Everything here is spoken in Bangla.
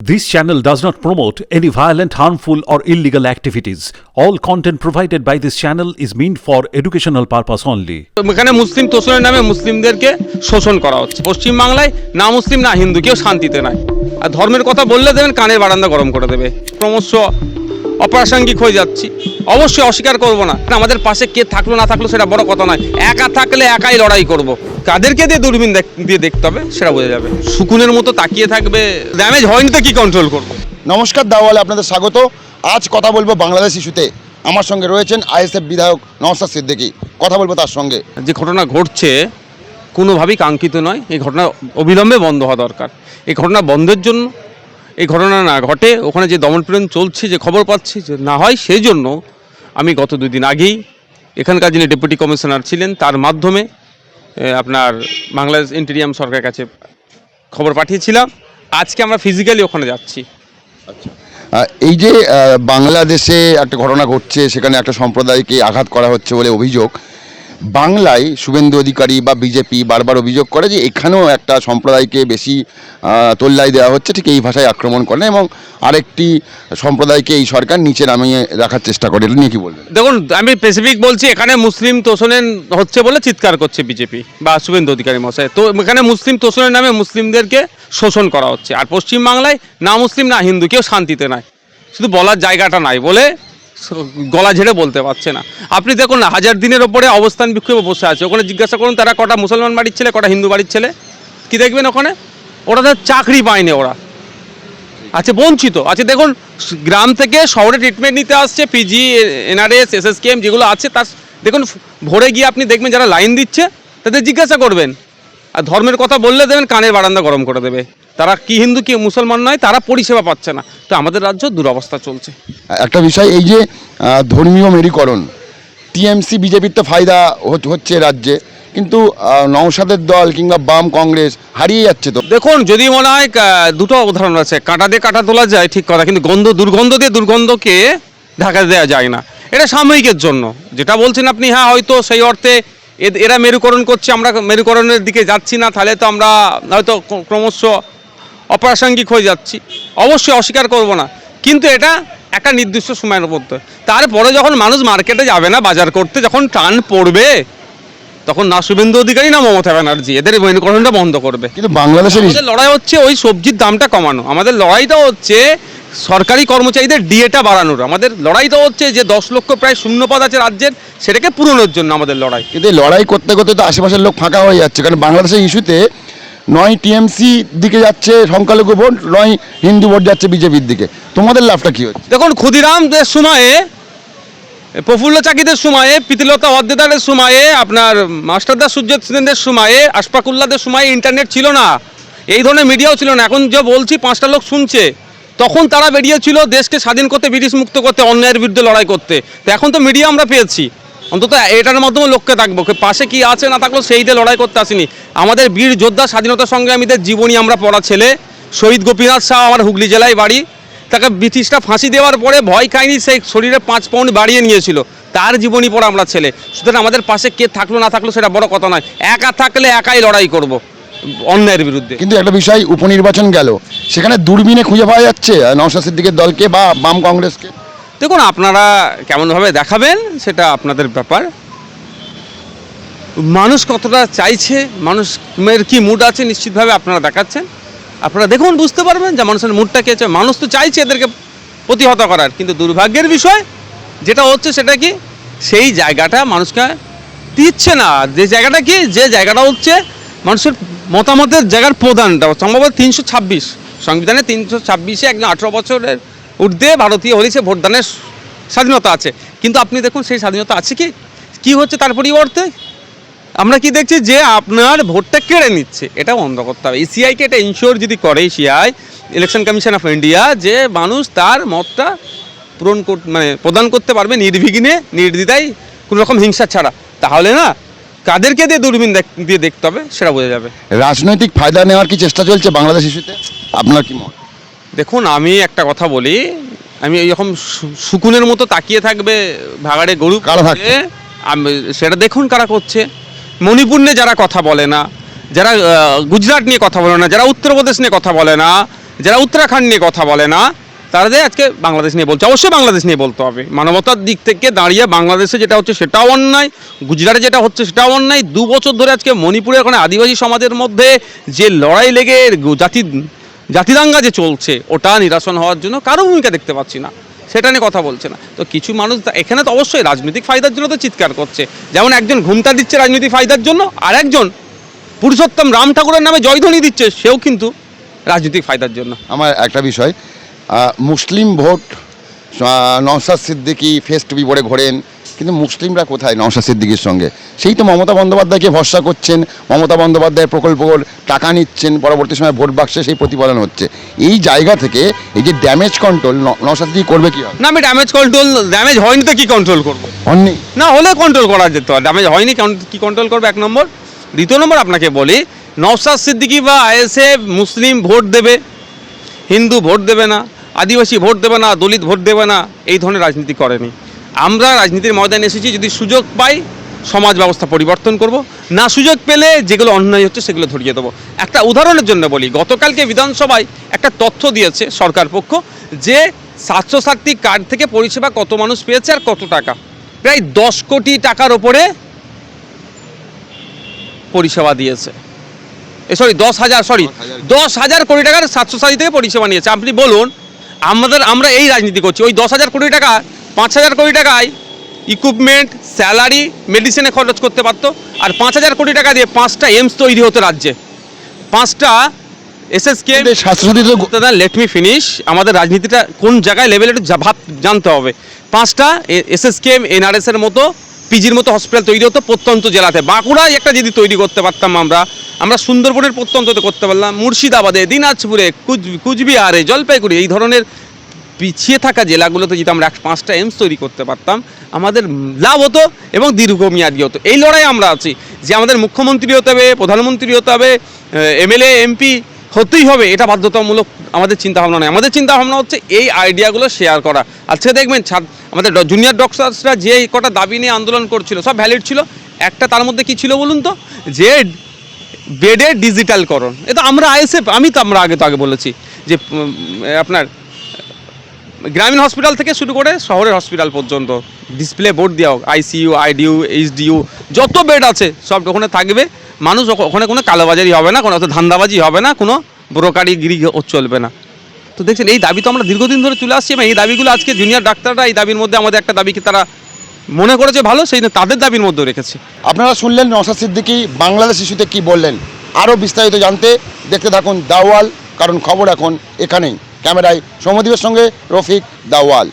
This channel does not promote any violent, harmful, or illegal activities. All content provided by this channel is meant for educational purpose only. এখানে মুসলিম তোষণের নামে মুসলিমদেরকে শোষণ করা হচ্ছে পশ্চিমবাংলায় না মুসলিম না হিন্দু কেউ শান্তিতে নাই আর ধর্মের কথা বললে দেবেন কানের বারান্দা গরম করে দেবে ক্রমশ অপ্রাসঙ্গিক হয়ে যাচ্ছি অবশ্যই অস্বীকার করব না। আমাদের পাশে কে থাকল না থাকল সেটা বড় কথা নয়। একা থাকলে একাই লড়াই করব। কাদেরকে দিয়ে দূরবীন দিয়ে দেখতে হবে সেটা বোঝা যাবে। শুকুনের মতো তাকিয়ে থাকবে ড্যামেজ হয়নি তো কি কন্ট্রোল করব? নমস্কার দাওয়ালে আপনাদের স্বাগত। আজ কথা বলব বাংলাদেশ ইস্যুতে। আমার সঙ্গে রয়েছেন আইএসএফ বিধায়ক নওসাদ সিদ্দিকী। কথা বলব তার সঙ্গে। যে ঘটনা ঘটছে কোনোভাবেই কাঙ্ক্ষিত নয়। এই ঘটনা অবিলম্বে বন্ধ হওয়া দরকার। এই ঘটনা বন্ধের জন্য এই ঘটনা না ঘটে ওখানে যে দমনপীড়ন চলছে যে খবর পাচ্ছি যে না হয় সেই জন্য আমি গত দুই দিন আগেই এখানকার যিনি ডেপুটি কমিশনার ছিলেন তার মাধ্যমে আপনার বাংলাদেশ ইন্টেরিয়াম সরকারের কাছে খবর পাঠিয়েছিলাম। আজকে আমরা ফিজিক্যালি ওখানে যাচ্ছি। আহ, এই যে বাংলাদেশে একটা ঘটনা ঘটছে সেখানে একটা সম্প্রদায়কে আঘাত করা হচ্ছে বলে অভিযোগ বাংলায় শুভেন্দু অধিকারী বা বিজেপি বারবার অভিযোগ করে যে এখানেও একটা সম্প্রদায়কে বেশি তোল্লাই দেওয়া হচ্ছে, ঠিক এই ভাষায় আক্রমণ করে এবং আরেকটি সম্প্রদায়কে এই সরকার নিচে নামিয়ে রাখার চেষ্টা করে। নিয়ে কি বলবেন? দেখুন, আমি স্পেসিফিক বলছি, এখানে মুসলিম তোষণের হচ্ছে বলে চিৎকার করছে বিজেপি বা শুভেন্দু অধিকারী মশাই তো এখানে মুসলিম তোষণের নামে মুসলিমদেরকে শোষণ করা হচ্ছে। আর পশ্চিমবাংলায় না মুসলিম, না হিন্দু, কেউ শান্তিতে নাই। শুধু বলার জায়গাটা নাই বলে গলা ঝেড়ে বলতে পারছে না। আপনি দেখুন না, হাজার দিনের ওপরে অবস্থান বিক্ষোভে বসে আছে। ওখানে জিজ্ঞাসা করুন, তারা কটা মুসলমান বাড়ির ছেলে, কটা হিন্দু বাড়ির ছেলে? কি দেখবেন ওখানে? ওরা তো চাকরি পায়নি ওরা। আচ্ছা বঞ্চিত। আচ্ছা দেখুন, গ্রাম থেকে শহরে ট্রিটমেন্ট নিতে আসছে পিজি এনআরএস এসএসকেএম যেগুলো আছে, তার দেখুন, ভোরে গিয়ে আপনি দেখবেন যারা লাইন দিচ্ছে, তাদের জিজ্ঞাসা করবেন। আর ধর্মের কথা বললে দেবেন, কানের বারান্দা গরম করে দেবে। তারা কি হিন্দু কি মুসলমান নয় তারা পরিষেবা পাচ্ছে না। তো আমাদের রাজ্য দুরবস্থা চলছে। একটা বিষয় এই যে ধর্মীয় মেরুকরণ টিএমসি বিজেপির তো ফায়দা হচ- হচ্ছে রাজ্যে কিন্তু নওশাদের দল কিংবা বাম কংগ্রেস হারিয়ে যাচ্ছে তো। দেখুন যদি মনে হয় দুটো উদাহরণ আছে। কাঁটা দিয়ে কাঁটা তোলা যায় ঠিক কথা কিন্তু গন্ধ দুর্গন্ধ দিয়ে দুর্গন্ধকে ঢাকা দেওয়া যায় না। এটা সাময়িকের জন্য। যেটা বলছেন আপনি হ্যাঁ হয়তো সেই অর্থে এরা মেরুকরণ করছে আমরা মেরুকরণের দিকে যাচ্ছি না তাহলে তো আমরা হয়তো ক্রমশ অপ্রাসঙ্গিক হয়ে যাচ্ছি। অবশ্যই অস্বীকার করব না। কিন্তু এটা একটা নির্দিষ্ট সময়ের মধ্যে। তারপরে যখন মানুষ মার্কেটে যাবে না বাজার করতে যখন টান পড়বে তখন না শুভেন্দু অধিকারী না মমতা ব্যানার্জি এদের মেরুকরণটা বন্ধ করবে। কিন্তু বাংলাদেশের আমাদের লড়াই হচ্ছে ওই সবজির দামটা কমানো। আমাদের লড়াইটা হচ্ছে সরকারি কর্মচারীদের ডিএটা বাড়ানোর। আমাদের লড়াইটা হচ্ছে যে দশ লক্ষ প্রায় শূন্যপদ আছে রাজ্যের সেটাকে পূরণের জন্য আমাদের লড়াই। কিন্তু লড়াই করতে করতে তো আশেপাশের লোক ফাঁকা হয়ে যাচ্ছে। কারণ বাংলাদেশের ইস্যুতে নয় টিএমসি দিকে যাচ্ছে সংখ্যালঘু ভোট, নয় হিন্দু ভোট যাচ্ছে বিজেপির দিকে। তোমাদের লাভটা কি হচ্ছে? দেখুন, ক্ষুদিরামদের সময়ে প্রফুল্ল চাকিদের সময়ে, প্রীতিলতা অদ্দেদারের সময়ে, আপনার মাস্টারদা সূর্য সেনের সময়ে আশফাকুল্লাদের সময়ে ইন্টারনেট ছিল না। এই ধরনের মিডিয়াও ছিল না। এখন যে বলছি, পাঁচটা লোক শুনছে, তখন তারা বেরিয়েছিল দেশকে স্বাধীন করতে, ব্রিটিশ মুক্ত করতে, অন্যায়ের বিরুদ্ধে লড়াই করতে। তো এখন তো মিডিয়া আমরা পেয়েছি। অন্তত এটার মাধ্যমে লক্ষ্যে থাকব। পাশে কি আছে না থাকলেও সেইটা লড়াই করতে আসিনি। আমাদের বীর যোদ্ধা স্বাধীনতা সংগ্রামীদের জীবনী আমরা পড়া ছেলে, শহীদ গোপীনাথ শাহ আমার হুগলি জেলায় বাড়ি। তাকে ব্রিটিশরা ফাঁসি দেওয়ার পরে ভয় খায়নি সেই শরীরে পাঁচ পাউন্ড বাড়িয়ে নিয়েছিল। তার জীবনী পড়া আমরা ছেলে। সুতরাং আমাদের পাশে কে থাকল না থাকল সেটা বড় কথা নয়। একা থাকলে একাই লড়াই করব অন্যায়ের বিরুদ্ধে। কিন্তু একটা বিষয়, উপনির্বাচন গেল। সেখানে দূরবীনে খুঁজে পাওয়া যাচ্ছে, নওশাদ সিদ্দিকের দলকে বা বাম কংগ্রেসকে। দেখুন, আপনারা কেমনভাবে দেখাবেন সেটা আপনাদের ব্যাপার। মানুষ কতটা চাইছে, মানুষের কি মুড আছে নিশ্চিতভাবে আপনারা দেখাচ্ছেন। আপনারা দেখুন, বুঝতে পারবেন যে মানুষের মুডটা কে আছে। মানুষ তো চাইছে এদেরকে প্রতিহত করার, কিন্তু দুর্ভাগ্যের বিষয় যেটা হচ্ছে সেটা কি, সেই জায়গাটা মানুষকে দিচ্ছে না। যে জায়গাটা কি, যে জায়গাটা হচ্ছে মানুষের মতামতের জায়গার প্রধানটা। সম্ভবত তিনশো ছাব্বিশ, সংবিধানে তিনশো ছাব্বিশে একজন আঠেরো বছরের ঊর্ধ্বে ভারতীয় হলিছে ভোটদানের স্বাধীনতা আছে। কিন্তু আপনি দেখুন সেই স্বাধীনতা আছে কি? কি হচ্ছে তার পরিবর্তে? আমরা কি দেখছি যে আপনার ভোটটা কেড়ে নিচ্ছে। এটা বন্ধ করতে হবে। ইসিআইকে এটা ইনশিওর যদি করে ECI election commission of India যে মানুষ তার মতটা পূরণ কর মানে প্রদান করতে পারবে নির্বিঘ্নে, নির্দ্বিধায় কোনো রকম হিংসা ছাড়া। তাহলে না, কাদেরকে দিয়ে দূরবীন দিয়ে দেখতে হবে, সেটা বোঝা যাবে। রাজনৈতিক ফায়দা নেওয়ার কি চেষ্টা চলছে বাংলাদেশ ইস্যুতে? আপনার কি মত? দেখুন আমি একটা কথা বলি। আমি এরকম শুকুনের মতো তাকিয়ে থাকবে ভাগাড়ে গরু? সেটা দেখুন কারা করছে। মণিপুর নিয়ে যারা কথা বলে না যারা গুজরাট নিয়ে কথা বলে না যারা উত্তরপ্রদেশ নিয়ে কথা বলে না যারা উত্তরাখণ্ড নিয়ে কথা বলে না তাদের আজকে বাংলাদেশ নিয়ে বলছে। অবশ্যই বাংলাদেশ নিয়ে বলতে হবে। মানবতার দিক থেকে দাঁড়িয়ে বাংলাদেশে যেটা হচ্ছে সেটাও অন্যায় গুজরাটে যেটা হচ্ছে সেটাও অন্যায়। দু বছর ধরে আজকে মণিপুরের ওখানে আদিবাসী সমাজের মধ্যে যে লড়াই লেগে গু- জাতি জাতিদাঙ্গা যে চলছে ওটা নিরাসন হওয়ার জন্য কারও ভূমিকা দেখতে পাচ্ছি না। সেটা নিয়ে কথা বলছে না। তো কিছু মানুষ এখানে তো অবশ্যই রাজনৈতিক ফায়দার জন্য তো চিৎকার করছে। যেমন একজন ঘুমটা দিচ্ছে রাজনৈতিক ফায়দার জন্য আর একজন পুরুষোত্তম রাম ঠাকুরের নামে জয়ধ্বনি দিচ্ছে সেও কিন্তু রাজনৈতিক ফায়দার জন্য। আমার একটা বিষয় মুসলিম ভোট আহ, নওশাদ সিদ্দিকি ফেস টুপি পরে ঘোরেন কিন্তু মুসলিমরা কোথায় নওশাদ সিদ্দিকির সঙ্গে? সেই তো মমতা বন্দ্যোপাধ্যায়কে ভরসা করছেন মমতা বন্দ্যোপাধ্যায়ের প্রকল্পর টাকা নিচ্ছেন পরবর্তী সময় ভোট বাক্সে সেই প্রতিফলন হচ্ছে। এই জায়গা থেকে এই যে ড্যামেজ কন্ট্রোল নওশাদ সিদ্দিকি করবে কি না আমি ড্যামেজ কন্ট্রোল ড্যামেজ হয়নি তো কি কন্ট্রোল করব? হননি। না হলে কন্ট্রোল করা যেত। ড্যামেজ হয়নি কি কন্ট্রোল করবে? এক নম্বর। দ্বিতীয় নম্বর আপনাকে বলি নওশাদ সিদ্দিকি বা আইএসএফ মুসলিম ভোট দেবে হিন্দু ভোট দেবে না আদিবাসী ভোট দেবে না দলিত ভোট দেবে না এই ধরনের রাজনীতি করেনি। আমরা রাজনীতির ময়দানে এসেছি যদি সুযোগ পাই সমাজ ব্যবস্থা পরিবর্তন করব। না সুযোগ পেলে যেগুলো অন্যায় হচ্ছে সেগুলো ধরিয়ে দেবো। একটা উদাহরণের জন্য বলি গতকালকে বিধানসভায় একটা তথ্য দিয়েছে সরকার পক্ষ যে স্বাস্থ্যসাথী কার্ড থেকে পরিষেবা কত মানুষ পেয়েছে আর কত টাকা। প্রায় দশ কোটি টাকার ওপরে পরিষেবা দিয়েছে। এ সরি দশ হাজার সরি দশ হাজার কোটি টাকার স্বাস্থ্যসাথী থেকে পরিষেবা নিয়েছে। আপনি বলুন আমাদের আমরা এই রাজনীতি করছি ওই দশ হাজার কোটি টাকা পাঁচ হাজার কোটি টাকায় ইকুইপমেন্ট স্যালারি মেডিসিনে খরচ করতে পারতো। আর পাঁচ হাজার কোটি টাকা দিয়ে পাঁচটা এমস তৈরি হতো রাজ্যে। পাঁচটা এসএসকে দাদা লেট মি ফিনিশ আমাদের রাজনীতিটা কোন জায়গায় লেভেলে একটু ভাব জানতে হবে। পাঁচটা এসএসকেএম এনআরএস এর মতো পিজির মতো হসপিটাল তৈরি হতো প্রত্যন্ত জেলাতে। বাঁকুড়ায় একটা যদি তৈরি করতে পারতাম আমরা আমরা সুন্দরবনের প্রত্যন্ততে করতে পারলাম। মুর্শিদাবাদে দিনাজপুরে কুচ কুচবিহারে জলপাইগুড়ি এই ধরনের পিছিয়ে থাকা জেলাগুলোতে যদি আমরা পাঁচটা এমস তৈরি করতে পারতাম, আমাদের লাভ হতো এবং দীর্ঘমেয়াদী হতো। এই লড়াই আমরা আছি যে আমাদের মুখ্যমন্ত্রী হতে হবে, প্রধানমন্ত্রী হতে হবে এমএলএ, এমপি হতেই হবে, এটা বাধ্যতামূলক আমাদের চিন্তা ভাবনা নয়। আমাদের চিন্তা ভাবনা হচ্ছে এই আইডিয়াগুলো শেয়ার করা। আজকে দেখবেন আমাদের জুনিয়র ডক্টরসরা যে কটা দাবি নিয়ে আন্দোলন করছিল, সব ভ্যালিড ছিল। একটা তার মধ্যে কি ছিল বলুন তো? যে বেডের ডিজিটালকরণ এটা আমরা আইএসএফ আমি তো আমরা আগে তো আগে বলেছি যে আপনার গ্রামীণ হসপিটাল থেকে শুরু করে শহরের হসপিটাল পর্যন্ত। ডিসপ্লে, বোর্ড দেওয়া হোক, I C U I D U H D U যত বেড আছে, সব ওখানে থাকবে। মানুষ ওখ- ওখানে কোনো কালোবাজারি হবে না, কোনো ধান্দাবাজি হবে না, কোনো ব্রোকারিগিরি ও চলবে না। তো দেখছেন, এই দাবি তো আমরা দীর্ঘদিন ধরে চলে আসছি এবং এই দাবিগুলো আজকে জুনিয়র ডাক্তাররা এই দাবির মধ্যে আমাদের একটা দাবিকে তারা মনে করেছে ভালো, সেই তাদের দাবির মধ্যেও রেখেছে। আপনারা শুনলেন নওশাদ সিদ্দিকি, বাংলাদেশ ইস্যুতে কি বললেন? আরও বিস্তারিত জানতে দেখতে থাকুন দাওয়াল, কারণ খবর এখন এখানেই। ক্যামেরায় সমদীপের সঙ্গে রফিক দাওয়াল।